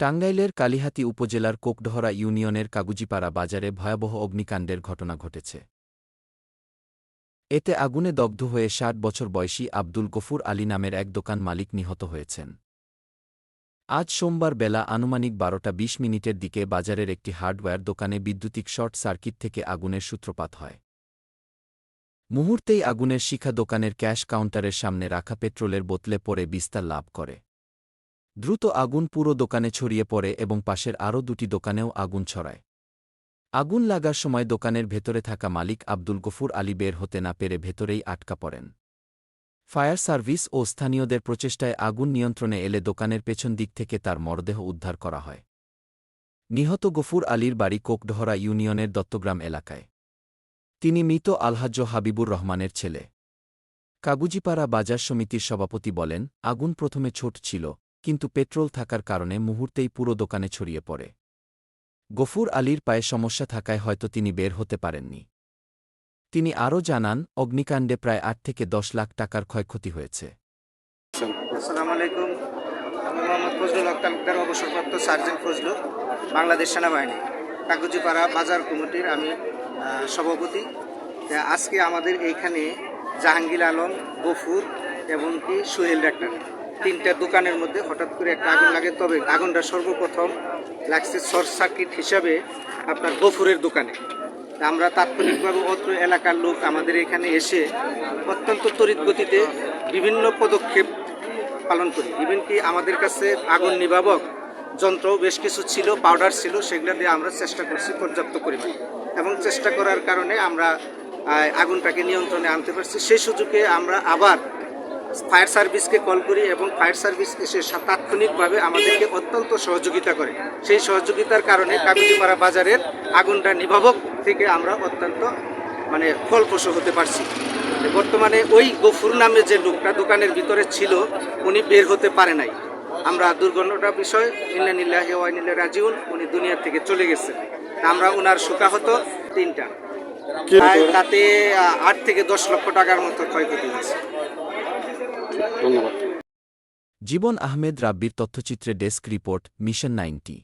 টাঙ্গাইলের কালিহাতী উপজেলার কোকডহরা ইউনিয়নের কাগুজিপাড়া বাজারে ভয়াবহ অগ্নিকাণ্ডের ঘটনা ঘটেছে। এতে আগুনে দগ্ধ হয়ে ষাট বছর বয়সী আব্দুল গফুর আলী নামের এক দোকান মালিক নিহত হয়েছেন। আজ সোমবার বেলা আনুমানিক বারোটা বিশ মিনিটের দিকে বাজারের একটি হার্ডওয়্যার দোকানে বিদ্যুতিক শর্ট সার্কিট থেকে আগুনের সূত্রপাত হয়। মুহূর্তেই আগুনের শিখা দোকানের ক্যাশ কাউন্টারের সামনে রাখা পেট্রোলের বোতলে পড়ে বিস্তার লাভ করে। দ্রুত আগুন পুরো দোকানে ছড়িয়ে পড়ে এবং পাশের আরও দুটি দোকানেও আগুন ছড়ায়। আগুন লাগার সময় দোকানের ভেতরে থাকা মালিক আব্দুল গফুর আলী বের হতে না পেরে ভেতরেই আটকা পড়েন। ফায়ার সার্ভিস ও স্থানীয়দের প্রচেষ্টায় আগুন নিয়ন্ত্রণে এলে দোকানের পেছন দিক থেকে তার মরদেহ উদ্ধার করা হয়। নিহত গফুর আলীর বাড়ি কোকডহরা ইউনিয়নের দত্তগ্রাম এলাকায়। তিনি মৃত আলহাজ্য হাবিবুর রহমানের ছেলে। কাগুজিপাড়া বাজার সমিতির সভাপতি বলেন, আগুন প্রথমে ছোট ছিল কিন্তু পেট্রোল থাকার কারণে মুহূর্তেই পুরো দোকানে ছড়িয়ে পড়ে। গফুর আলীর পায়ে সমস্যা থাকায় হয়তো তিনি বের হতে পারেননি। তিনি আরও জানান, অগ্নিকাণ্ডে প্রায় আট থেকে দশ লাখ টাকার ক্ষয়ক্ষতি হয়েছে। মোহাম্মদ ফজলুল অবসরপ্রাপ্ত সার্জেন্ট ফজলু বাংলাদেশ সেনাবাহিনী কাগজিপাড়া বাজার কমিটির আমি সভাপতি। আজকে আমাদের এইখানে জাহাঙ্গীর আলম, গফুর এবং কি সোহেল ডাক্তার। তিনটা দোকানের মধ্যে হঠাৎ করে একটা আগুন লাগে। তবে আগুনটা সর্বপ্রথম লাগছে শর্ট সার্কিট হিসাবে আপনার গফুরের দোকানে। আমরা তাৎক্ষণিকভাবে অত্র এলাকার লোক আমাদের এখানে এসে অত্যন্ত তড়িৎ গতিতে বিভিন্ন পদক্ষেপ পালন করি। ইভেন কি আমাদের কাছে আগুন নিবাবক যন্ত্র বেশ কিছু ছিল পাউডার ছিল, সেগুলো দিয়ে আমরা চেষ্টা করছি পর্যাপ্ত পরিমাণ। এবং চেষ্টা করার কারণে আমরা আগুনটাকে নিয়ন্ত্রণে আনতে পারছি। সেই সুযোগে আমরা আবার ফায়ার সার্ভিসকে কল করি এবং ফায়ার সার্ভিস এসে তাৎক্ষণিকভাবে আমাদেরকে অত্যন্ত সহযোগিতা করে। সেই সহযোগিতার কারণে কাবিজিপাড়া বাজারের আগুনটা নিভাবক থেকে আমরা অত্যন্ত মানে ফলপ্রসূ হতে পারছি। বর্তমানে ওই গফুর নামে যে লোকটা দোকানের ভিতরে ছিল উনি বের হতে পারে নাই। আমরা দুর্ঘটনার বিষয় ইন্নানিল্লাহ ওয়াইনিল্লা রাজিউন উনি দুনিয়া থেকে চলে গেছে। আমরা ওনার শোকাহত তিনটা। প্রায় তাতে আট থেকে দশ লক্ষ টাকার মতো ক্ষয়ক্ষতি হয়েছে। ধন্যবাদ। জীবন আহমেদ রাব্বির তথ্যচিত্রে desk report mission ninety.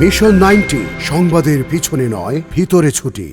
Mission ninety সংবাদের পিছনে নয় ভিতরে ছুটি।